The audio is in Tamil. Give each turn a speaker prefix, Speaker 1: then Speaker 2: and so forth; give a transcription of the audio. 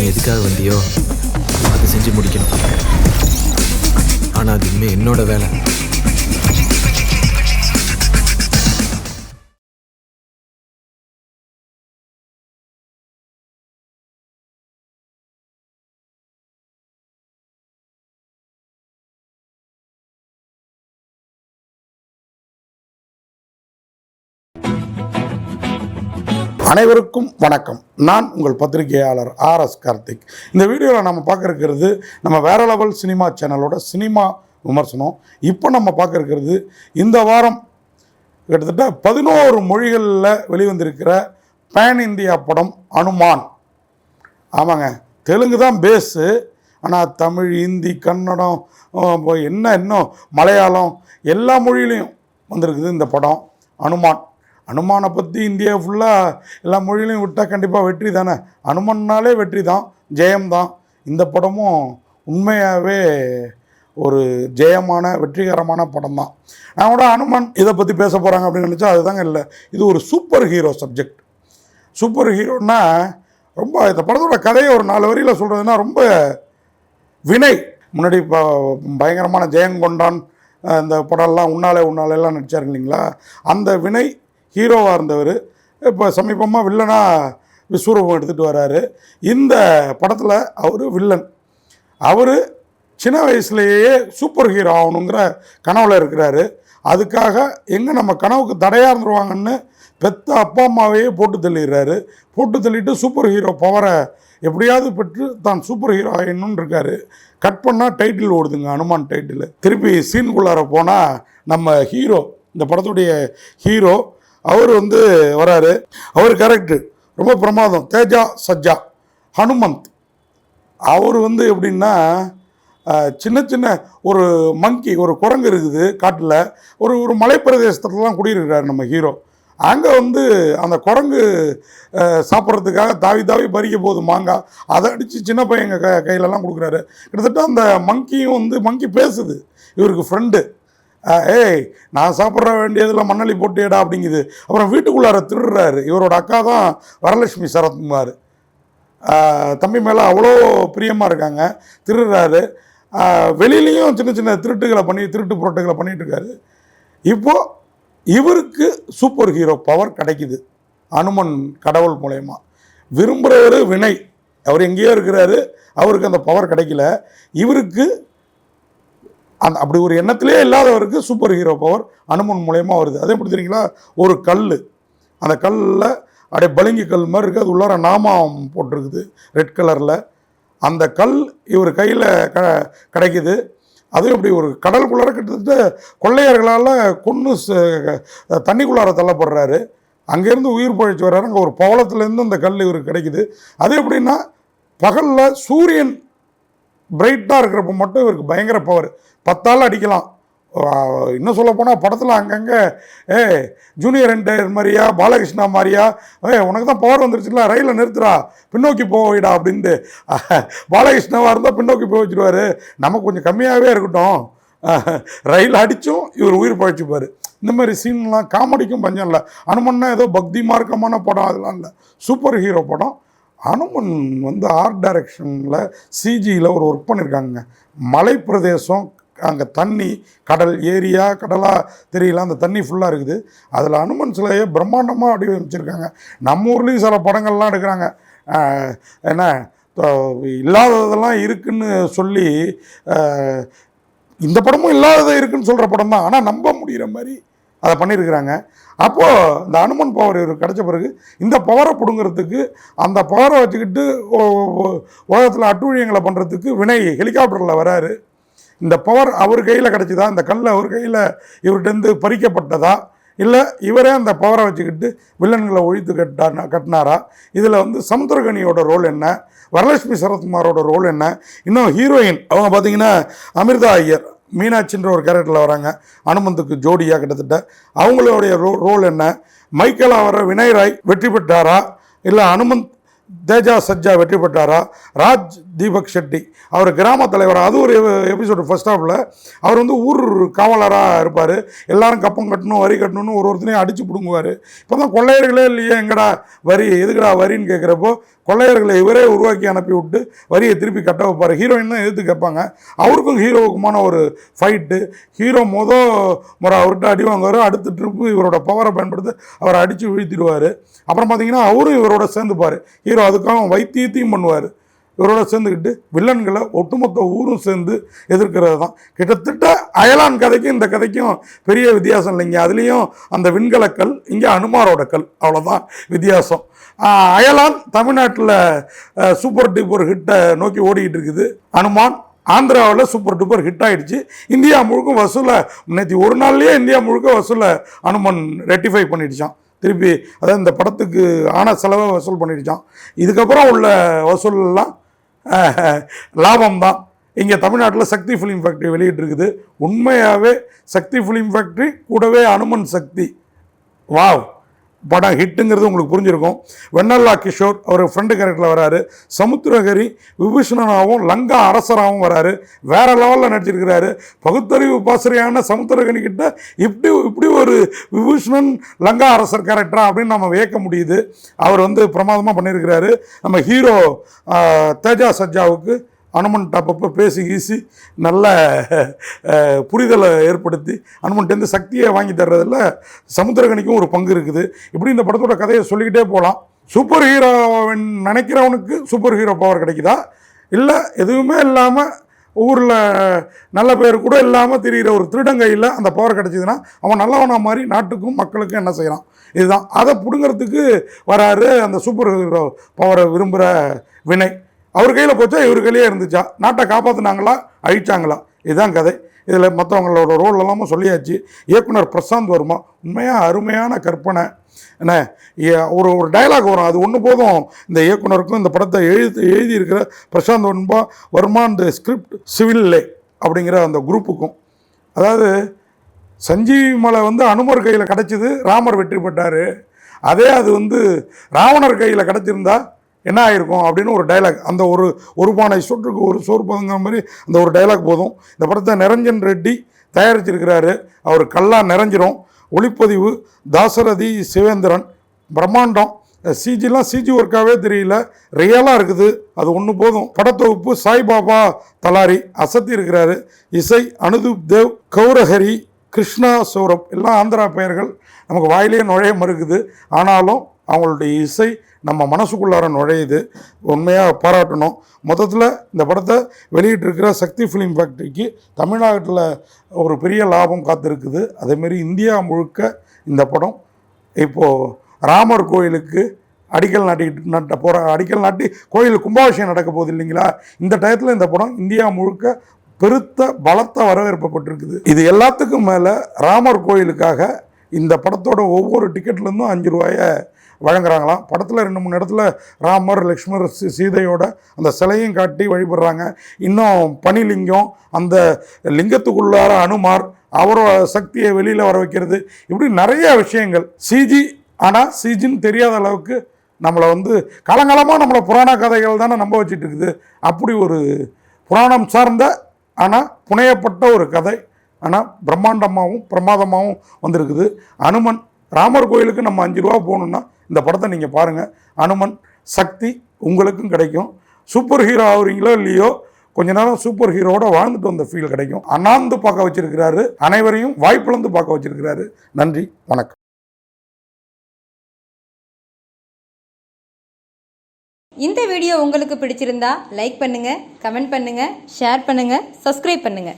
Speaker 1: நீ எதுக்காக வந்தியோ அதை செஞ்சு முடிக்கணும். ஆனால் அது இனிமேல் என்னோட வேலை.
Speaker 2: அனைவருக்கும் வணக்கம். நான் உங்கள் பத்திரிகையாளர் ஆர் எஸ் கார்த்திக். இந்த வீடியோவில் நம்ம பார்க்க இருக்கிறது நம்ம வேற லெவல் சினிமா சேனலோட சினிமா விமர்சனம். இப்போ நம்ம பார்க்க இருக்கிறது இந்த வாரம் கிட்டத்தட்ட பதினோரு மொழிகளில் வெளிவந்திருக்கிற பேன் இந்தியா படம் அனுமான். ஆமாங்க. தெலுங்கு தான் பேஸு. ஆனால் தமிழ் இந்தி கன்னடம் என்ன இன்னும் மலையாளம் எல்லா மொழியிலையும் வந்திருக்குது இந்த படம் அனுமான். அனுமானை பற்றி இந்தியா ஃபுல்லாக எல்லா மொழியிலையும் விட்டால் கண்டிப்பாக வெற்றி தானே? அனுமன்னாலே வெற்றி தான் ஜெயம் தான். இந்த படமும் உண்மையாகவே ஒரு ஜெயமான வெற்றிகரமான படம் தான். நான் கூட அனுமன் இதை பற்றி பேச போகிறாங்க அப்படின்னு நினச்சா அதுதாங்க இல்லை. இது ஒரு சூப்பர் ஹீரோ சப்ஜெக்ட் சூப்பர் ஹீரோன்னா ரொம்ப இந்த படத்தோட கதையை ஒரு நாலு வரியில் சொல்கிறதுனா ரொம்ப வினை. முன்னாடி இப்போ பயங்கரமான ஜெயங்கொண்டான் இந்த படம்லாம் உன்னாலே உன்னாலே எல்லாம் இல்லைங்களா? அந்த வினை ஹீரோவாக இருந்தவர். இப்போ சமீபமாக வில்லனாக விஸ்வரூபம் எடுத்துகிட்டு வராரு. இந்த படத்தில் அவர் வில்லன். அவர் சின்ன வயசுலேயே சூப்பர் ஹீரோ ஆகணுங்கிற கனவில் இருக்கிறாரு. அதுக்காக எங்கே நம்ம கனவுக்கு தடையாக இருந்துருவாங்கன்னு பெத்த அப்பா அம்மாவையே போட்டு தள்ளிடுறாரு. போட்டு தள்ளிட்டு சூப்பர் ஹீரோ பவரை எப்படியாவது பெற்று தான் சூப்பர் ஹீரோ ஆகணும்னு இருக்காரு. கட் பண்ணால் டைட்டில் ஓடுதுங்க அனுமான் டைட்டில் திருப்பி சீனுக்குள்ளார போனால் நம்ம ஹீரோ இந்த படத்துடைய ஹீரோ அவர் வந்து வராரு. அவர் கேரக்டர் ரொம்ப பிரமாதம். தேஜா சஜ்ஜா ஹனுமந்த். அவர் வந்து எப்படின்னா சின்ன சின்ன ஒரு மங்கி ஒரு குரங்கு இருக்குது காட்டில். ஒரு ஒரு மலைப்பிரதேசத்துலலாம் குடியிருக்கிறார் நம்ம ஹீரோ அங்கே வந்து அந்த குரங்கு சாப்பிட்றதுக்காக தாவி தாவி பறிக்க போகுது மாங்காய் அதை அடித்து சின்ன பையங்க க கையிலலாம் கொடுக்குறாரு. கிட்டத்தட்ட அந்த மங்கியும் வந்து மங்கி பேசுது. இவருக்கு ஃப்ரெண்டு ஏய் நான் சாப்பிட்ற வேண்டியதில் மண்ணள்ளி போட்டியடா அப்படிங்குது. அப்புறம் வீட்டுக்குள்ளார திருடுறாரு. இவரோட அக்கா தான் வரலட்சுமி சரத்குமார். தம்பி மேலே அவ்வளோ பிரியமாக இருக்காங்க. திருடுறாரு. வெளியிலையும் சின்ன சின்ன திருட்டுகளை பண்ணி திருட்டு புரோட்டுகளை பண்ணிகிட்டு இருக்காரு. இப்போது இவருக்கு சூப்பர் ஹீரோ பவர் கிடைக்குது. அனுமன் கடவுள் மூலயமா. விரும்புகிறவர் வினை அவர் எங்கேயோ இருக்கிறாரு. அவருக்கு அந்த பவர் கிடைக்கல. இவருக்கு அந்த அப்படி ஒரு எண்ணத்திலே இல்லாதவருக்கு சூப்பர் ஹீரோ பவர் அனுமன் மூலயமா வருது. அதே எப்படி தெரியுங்களா? ஒரு கல் அந்த கல்லில் அப்படியே பளிங்கு கல் மாதிரி இருக்குது அது உள்ளார நாமம் போட்டிருக்குது ரெட் கலரில் அந்த கல் இவர் கையில் க கிடைக்குது. அதுவும் இப்படி ஒரு கடலுக்குள்ளார கிட்டத்தட்ட கொள்ளையர்களால் கொன்று தண்ணிக்குள்ளார தள்ளப்படுறாரு. அங்கேருந்து உயிர் பழிச்சு வர்றாரு. அங்கே ஒரு பவளத்துலேருந்து அந்த கல் இவருக்கு கிடைக்குது. அது எப்படின்னா பகலில் சூரியன் பிரைட்டாக இருக்கிறப்ப மட்டும் இவருக்கு பயங்கர பவர் பத்தாள் அடிக்கலாம். இன்னும் சொல்ல போனால் படத்தில் அங்கங்கே ஏ ஜூனியர் என்டர் மாதிரியா பாலகிருஷ்ணா மாதிரியா ஏ உனக்கு தான் பவர் வந்துருச்சுல ரயிலில் நிறுத்துறா பின்னோக்கி போயிடா அப்படின்ட்டு. பாலகிருஷ்ணாவாக இருந்தால் பின்னோக்கி போய் வச்சுருவாரு. நமக்கு கொஞ்சம் கம்மியாகவே இருக்கட்டும். ரயில் அடித்தும் இவர் உயிர் பழைச்சிப்பார். இந்த மாதிரி சீன்லாம் காமெடிக்கும் பஞ்சம் இல்லை. அனுமன்னா ஏதோ பக்தி மார்க்கமான படம் அதெல்லாம் இல்லை. சூப்பர் ஹீரோ படம். அனுமன் வந்து ஆர்ட் டைரக்ஷனில் சிஜியில் ஒரு ஒர்க் பண்ணியிருக்காங்க மலை பிரதேசம் அங்கே தண்ணி கடல் ஏரியா கடலாக தெரியல அந்த தண்ணி ஃபுல்லாக இருக்குது. அதில் அனுமன் சிலையை பிரம்மாண்டமாக வடிவமைச்சிருக்காங்க. நம்ம ஊர்லேயும் சில படங்கள்லாம் எடுக்கிறாங்க. என்ன இல்லாததெல்லாம் இருக்குன்னு சொல்லி இந்த படமும் இல்லாதது இருக்குன்னு சொல்கிற படம் தான் ஆனால் நம்ப முடிகிற மாதிரி அதை பண்ணியிருக்கிறாங்க. அப்போது இந்த அனுமன் பவர் இவருக்கு கிடைச்ச பிறகு இந்த பவரை பிடுங்கிறதுக்கு அந்த பவரை வச்சுக்கிட்டு உலகத்தில் அட்டூழியங்களை பண்ணுறதுக்கு வினை ஹெலிகாப்டரில் வராரு. இந்த பவர் அவர் கையில் கிடச்சிதா? இந்த கல் அவர் கையில் இவர்கிட்டருந்து பறிக்கப்பட்டதா? இல்லை இவரே அந்த பவரை வச்சுக்கிட்டு வில்லன்களை ஒழித்து கட்டானா கட்டினாரா? இதில் வந்து சமுத்திரகனியோட ரோல் என்ன? வரலட்சுமி சரத்குமாரோட ரோல் என்ன? இன்னும் ஹீரோயின் அவங்க பார்த்தீங்கன்னா அமிர்தா ஐயர். மீனாட்சின்ற ஒரு கேரக்டரில் வராங்க. அனுமந்துக்கு ஜோடியாக கிட்டத்தட்ட. அவங்களுடைய ரோ ரோல் என்ன? மைக்கேலாக வர வினய் ராய் வெற்றி பெற்றாரா? இல்லை அனுமந்த் தேஜா சஜ்ஜா வெற்றி பெற்றாரா? ராஜ் தீபக் ஷெட்டி. அவர் கிராம தலைவர். அது ஒரு எபிசோடு ஃபர்ஸ்ட் ஆஃபில் அவர் வந்து ஊர் காவலராக இருப்பார். எல்லாரும் கப்பம் கட்டணும் வரி கட்டணும்னு ஒரு ஒருத்தனையும் அடித்து பிடுங்குவார். இப்போ தான் கொள்ளையர்களே இல்லையே எங்கடா வரி எதுக்குடா வரின்னு கேட்குறப்போ கொள்ளையர்களை இவரே உருவாக்கி அனுப்பி விட்டு வரியை திருப்பி கட்ட வைப்பார். ஹீரோயின் தான் எதிர்த்து கேட்பாங்க. அவருக்கும் ஹீரோவுக்குமான ஒரு ஃபைட்டு ஹீரோ மொதல் முறை அவர்கிட்ட அடி வாங்குவார். அடுத்த ட்ரிப்பு இவரோட பவரை பயன்படுத்தி அவரை அடித்து வீழ்த்திடுவார். அப்புறம் பார்த்தீங்கன்னா அவரும் இவரோட சேர்ந்துப்பார். ஹீரோ அதுக்காக வைத்தியத்தையும் பண்ணுவார். இவரோட சேர்ந்துக்கிட்டு வில்லன்களை ஒட்டுமொத்த ஊரும் சேர்ந்து எதிர்க்கிறது தான். கிட்டத்தட்ட அயலான் கதைக்கும் இந்த கதைக்கும் பெரிய வித்தியாசம் இல்லைங்க. அதுலேயும் அந்த விண்கலக்கல் இங்கே அனுமாரோட கல் அவ்வளோதான் வித்தியாசம். அயலான் தமிழ்நாட்டில் சூப்பர் டூப்பர் ஹிட்டை நோக்கி ஓடிக்கிட்டு இருக்குது. அனுமான் ஆந்திராவில் சூப்பர் டூப்பர் ஹிட் ஆயிடுச்சு. இந்தியா முழுக்க வசூலை நேற்று ஒரு நாள்லேயே இந்தியா முழுக்க வசூலை அனுமன் ரெட்டிஃபை பண்ணிடுச்சான் திருப்பி அதாவது இந்த படத்துக்கு ஆன செலவை வசூல் பண்ணிடுச்சான் இதுக்கப்புறம் உள்ள வசூல்லாம் லாபம் தான் இங்கே தமிழ்நாட்டில் சக்தி ஃபிலிம் ஃபேக்ட்ரி வெளியிட்டிருக்குது. உண்மையாகவே சக்தி ஃபிலிம் ஃபேக்ட்ரி கூடவே அனுமன் சக்தி. வாவ். படம் ஹிட்டுங்கிறது உங்களுக்கு புரிஞ்சிருக்கும். வெண்ணல்லா கிஷோர் அவர் ஃப்ரெண்டு கேரக்டரில் வராரு. சமுத்திரகரி விபூஷணனாகவும் லங்கா அரசராகவும் வராரு. வேற லெவலில் நடிச்சிருக்கிறாரு. பகுத்தறிவு பாசறையான சமுத்திரகனி கிட்ட இப்படி இப்படி ஒரு விபூஷணன் லங்கா அரசர் கேரக்டரா அப்படின்னு நம்ம வியக்க முடியுது. அவர் வந்து பிரமாதமாக பண்ணியிருக்கிறாரு நம்ம ஹீரோ தேஜா சஜ்ஜாவுக்கு அனுமன் அப்பப்போ பேசி கீசி நல்ல புரிதலை ஏற்படுத்தி அனுமன்ட்டேருந்து சக்தியை வாங்கி தர்றதில் சமுத்திரகனிக்கும் ஒரு பங்கு இருக்குது. இப்படி இந்த படத்தோட கதையை சொல்லிக்கிட்டே போகலாம் சூப்பர் ஹீரோவின் நினைக்கிறவனுக்கு சூப்பர் ஹீரோ பவர் கிடைக்குதா? இல்லை எதுவுமே இல்லாமல் ஊரில் நல்ல பேர் கூட இல்லாமல் தெரிகிற ஒரு திருடங்கையில் அந்த பவர் கிடச்சிதுன்னா அவன் நல்லவனா மாதிரி நாட்டுக்கும் மக்களுக்கும் என்ன செய்யலாம் இதுதான். அதை பிடுங்கிறதுக்கு வராரு அந்த சூப்பர் ஹீரோ பவரை விரும்புகிற வினை. அவர் கையில் போச்சா இவர் கையிலே இருந்துச்சா? நாட்டை காப்பாற்றினாங்களா அழிச்சாங்களா? இதுதான் கதை. இதில் மற்றவங்களோட ரோல் எல்லாமே சொல்லியாச்சு. இயக்குனர் பிரசாந்த் வர்மா உண்மையாக அருமையான கற்பனை. என்ன ஏ- ஒரு ஒரு டயலாக் வரும். அது ஒன்று போதும். இந்த இயக்குனருக்கும் இந்த படத்தை எழுதி எழுதியிருக்கிற பிரசாந்த் வர்மா வர்மா இந்த ஸ்கிரிப்ட் சிவில்லே அப்படிங்கிற அந்த குரூப்புக்கும். அதாவது சஞ்சீவி மலை வந்து அனுமர் கையில் கிடச்சிது ராமர் வெற்றி பெற்றார். அதே அது வந்து ராவணர் கையில் கிடச்சிருந்தா என்ன ஆயிருக்கும் அப்படின்னு ஒரு டைலாக் அந்த ஒரு ஒரு பானை சொட்டுக்கு ஒரு சோறு போதுங்கிற மாதிரி அந்த ஒரு டைலாக் போதும். இந்த படத்தை நிரஞ்சன் ரெட்டி தயாரிச்சிருக்கிறாரு. அவர் கல்லா நிறைஞ்சிரும் ஒளிப்பதிவு தாசரதி சிவேந்திரன். பிரம்மாண்டம். சிஜிலாம் சிஜி ஒர்க்காகவே தெரியல. ரியலாக இருக்குது. அது ஒன்று போதும். படத்தொகுப்பு சாய்பாபா தலாரி அசத்தி இருக்கிறாரு. இசை அனுதூப் தேவ் கௌரஹரி கிருஷ்ணா சௌரப் எல்லாம் ஆந்திரா பெயர்கள் நமக்கு வாயிலே நுழைய மறுக்குது. ஆனாலும் அவங்களுடைய இசை நம்ம மனசுக்குள்ளார நுழையுது. உண்மையாக பாராட்டணும். மொத்தத்தில் இந்த படத்தை வெளியிட்டிருக்கிற சக்தி ஃபிலிம் ஃபேக்ட்ரிக்கு தமிழ்நாட்டில் ஒரு பெரிய லாபம் காத்திருக்குது. அதேமாரி இந்தியா முழுக்க இந்த படம் இப்போது ராமர் கோயிலுக்கு அடிக்கல் நாட்டிக்கிட்டு நட்ட போகிற அடிக்கல் நாட்டி கோயில் கும்பாபிஷேகம் நடக்க போகுது இல்லைங்களா? இந்த டயத்தில் இந்த படம் இந்தியா முழுக்க பெருத்த பலத்த வரவேற்பப்பட்டிருக்குது. இது எல்லாத்துக்கும் மேலே ராமர் கோயிலுக்காக இந்த படத்தோட ஒவ்வொரு டிக்கெட்லேருந்தும் அஞ்சு ரூபாயை வழங்குறாங்களாம் படத்தில் ரெண்டு மூணு இடத்துல ராமர் லக்ஷ்மணர் சீதையோட அந்த சிலையும் காட்டி வழிபடுறாங்க. இன்னும் பனிலிங்கம் அந்த லிங்கத்துக்குள்ளார அனுமார் அவரோட சக்தியை வெளியில் வர வைக்கிறது. இப்படி நிறைய விஷயங்கள். சிஜி ஆனால் சிஜின்னு தெரியாத அளவுக்கு நம்மளை வந்து காலங்காலமாக நம்மளை புராண கதைகள் தானே நம்ப வச்சுட்டு இருக்குது. அப்படி ஒரு புராணம் சார்ந்த ஆனால் புனையப்பட்ட ஒரு கதை. ஆனால் பிரம்மாண்டமாகவும் பிரமாதமாகவும் வந்திருக்குது. அனுமன் ராமர் கோயிலுக்கு நம்ம அஞ்சு ரூபா போகணுன்னா இந்த படத்தை நீங்கள் பாருங்கள் அனுமன் சக்தி உங்களுக்கும் கிடைக்கும். சூப்பர் ஹீரோ ஆகுறீங்களோ இல்லையோ கொஞ்ச நேரம் சூப்பர் ஹீரோவோட வாழ்ந்துட்டு வந்த ஃபீல் கிடைக்கும். அண்ணாந்து பார்க்க வச்சிருக்கிறாரு. அனைவரையும் வாய்ப்பிழந்து பார்க்க வச்சிருக்கிறாரு. நன்றி வணக்கம்.
Speaker 3: இந்த வீடியோ உங்களுக்கு பிடிச்சிருந்தா லைக் பண்ணுங்க கமெண்ட் பண்ணுங்க ஷேர் பண்ணுங்க சப்ஸ்கிரைப் பண்ணுங்க.